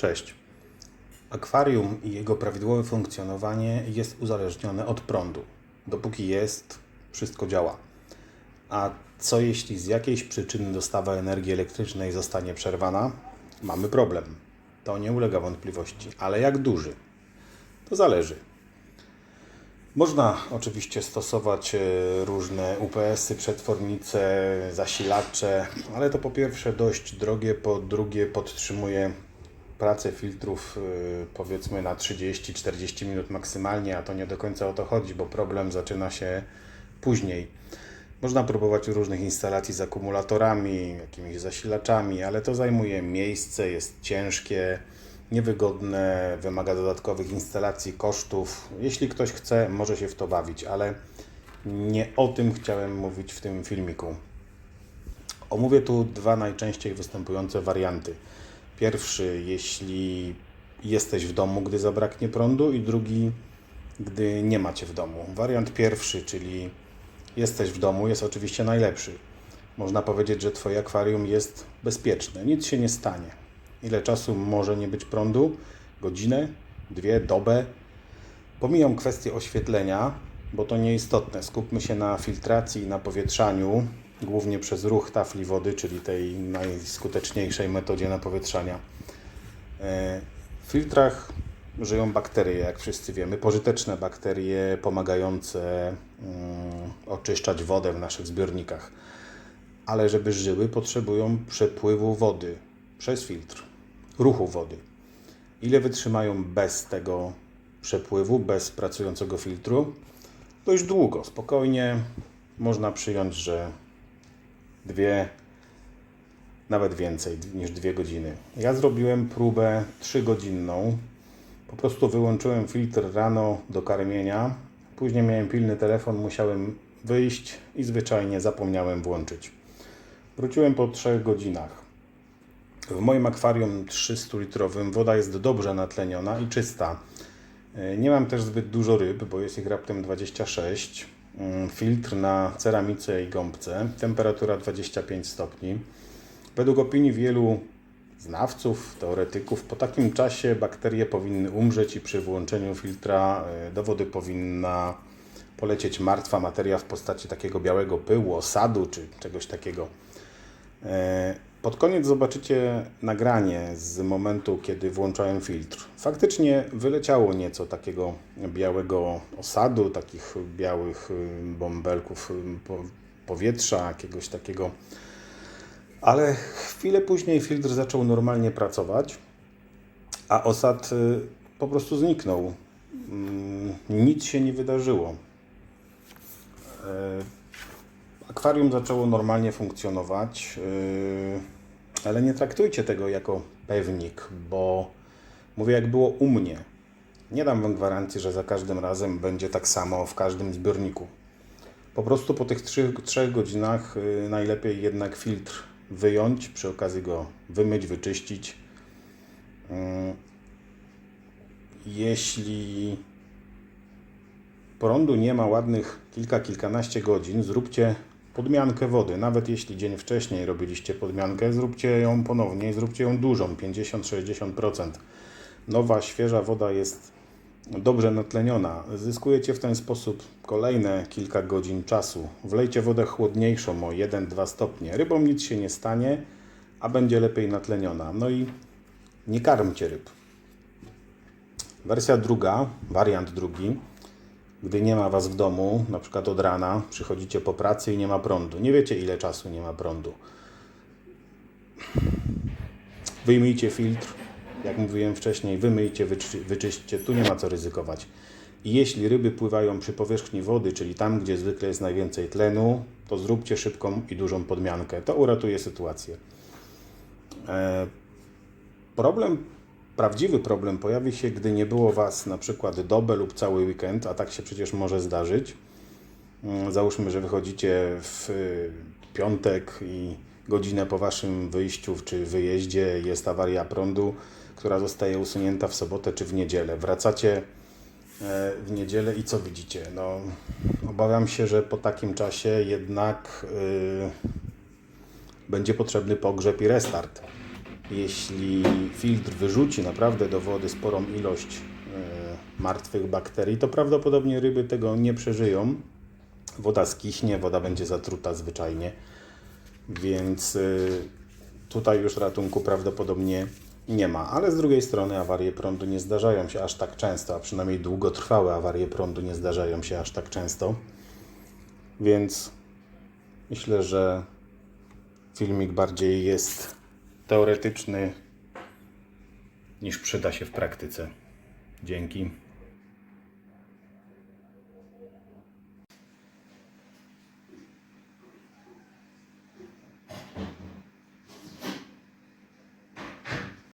Cześć. Akwarium i jego prawidłowe funkcjonowanie jest uzależnione od prądu. Dopóki jest, wszystko działa. A co jeśli z jakiejś przyczyny dostawa energii elektrycznej zostanie przerwana? Mamy problem. To nie ulega wątpliwości. Ale jak duży? To zależy. Można oczywiście stosować e, różne UPS-y, przetwornice, zasilacze, ale to po pierwsze dość drogie, po drugie podtrzymuje pracę filtrów e, powiedzmy na 30-40 minut maksymalnie, a to nie do końca o to chodzi, bo problem zaczyna się później. Można próbować różnych instalacji z akumulatorami, jakimiś zasilaczami, ale to zajmuje miejsce, jest ciężkie, niewygodne, wymaga dodatkowych instalacji, kosztów. Jeśli ktoś chce, może się w to bawić, ale nie o tym chciałem mówić w tym filmiku. Omówię tu dwa najczęściej występujące warianty. Pierwszy, jeśli jesteś w domu, gdy zabraknie prądu, i drugi, gdy nie macie w domu. Wariant pierwszy, czyli jesteś w domu, jest oczywiście najlepszy. Można powiedzieć, że Twoje akwarium jest bezpieczne, nic się nie stanie. Ile czasu może nie być prądu? Godzinę, dwie, dobę. Pomijam kwestię oświetlenia, bo to nieistotne. Skupmy się na filtracji i na powietrzaniu, głównie przez ruch tafli wody, czyli tej najskuteczniejszej metodzie napowietrzania. E, W filtrach żyją bakterie, jak wszyscy wiemy, pożyteczne bakterie pomagające mm, oczyszczać wodę w naszych zbiornikach. Ale żeby żyły, potrzebują przepływu wody przez filtr, ruchu wody. Ile wytrzymają bez tego przepływu, bez pracującego filtru? Dość długo, spokojnie. Można przyjąć, że dwie, nawet więcej niż dwie godziny. Ja zrobiłem próbę trzygodzinną. Po prostu wyłączyłem filtr rano do karmienia. Później miałem pilny telefon, musiałem wyjść i zwyczajnie zapomniałem włączyć. Wróciłem po trzech godzinach. W moim akwarium 300-litrowym woda jest dobrze natleniona i czysta. E, Nie mam też zbyt dużo ryb, bo jest ich raptem 26. Mm, Filtr na ceramice i gąbce. Temperatura 25 stopni. Według opinii wielu znawców, teoretyków, po takim czasie bakterie powinny umrzeć i przy włączeniu filtra e, do wody powinna polecieć martwa materia w postaci takiego białego pyłu, osadu czy czegoś takiego. E, Pod koniec zobaczycie nagranie z momentu, kiedy włączałem filtr. Faktycznie wyleciało nieco takiego białego osadu, takich białych y, bąbelków y, po- powietrza, jakiegoś takiego. Ale chwilę później filtr zaczął normalnie pracować, a osad y, po prostu zniknął. Mm, Nic się nie wydarzyło. Akwarium zaczęło normalnie funkcjonować, yy, ale nie traktujcie tego jako pewnik, bo mówię jak było u mnie. Nie dam Wam gwarancji, że za każdym razem będzie tak samo w każdym zbiorniku. Po prostu po tych 3, 3 godzinach yy, najlepiej jednak filtr wyjąć, przy okazji go wymyć, wyczyścić. Yy, Jeśli prądu nie ma ładnych kilka, kilkanaście godzin, zróbcie podmiankę wody. Nawet jeśli dzień wcześniej robiliście podmiankę, zróbcie ją ponownie i zróbcie ją dużą, 50-60%. Nowa, świeża woda jest dobrze natleniona. Zyskujecie w ten sposób kolejne kilka godzin czasu. Wlejcie wodę chłodniejszą o 1-2 stopnie. Rybom nic się nie stanie, a będzie lepiej natleniona. No i nie karmcie ryb. Wersja druga, wariant drugi, gdy nie ma Was w domu, na przykład od rana, przychodzicie po pracy i nie ma prądu. Nie wiecie ile czasu nie ma prądu. Wyjmijcie filtr, jak mówiłem wcześniej, wymyjcie, wyczy, wyczyśćcie, tu nie ma co ryzykować. I jeśli ryby pływają przy powierzchni wody, czyli tam, gdzie zwykle jest najwięcej tlenu, to zróbcie szybką i dużą podmiankę. To uratuje sytuację. E, Problem, prawdziwy problem pojawi się, gdy nie było Was na przykład dobę lub cały weekend, a tak się przecież może zdarzyć. Mm, Załóżmy, że wychodzicie w y, piątek i godzinę po Waszym wyjściu czy wyjeździe jest awaria prądu, która zostaje usunięta w sobotę czy w niedzielę. Wracacie e, w niedzielę i co widzicie? No, obawiam się, że po takim czasie jednak y, będzie potrzebny pogrzeb i restart. Jeśli filtr wyrzuci naprawdę do wody sporą ilość e, martwych bakterii, to prawdopodobnie ryby tego nie przeżyją. Woda skiśnie, woda będzie zatruta zwyczajnie, więc y, tutaj już ratunku prawdopodobnie nie ma. Ale z drugiej strony awarie prądu nie zdarzają się aż tak często, a przynajmniej długotrwałe awarie prądu nie zdarzają się aż tak często. Więc myślę, że filmik bardziej jest teoretyczny niż przyda się w praktyce. Dzięki.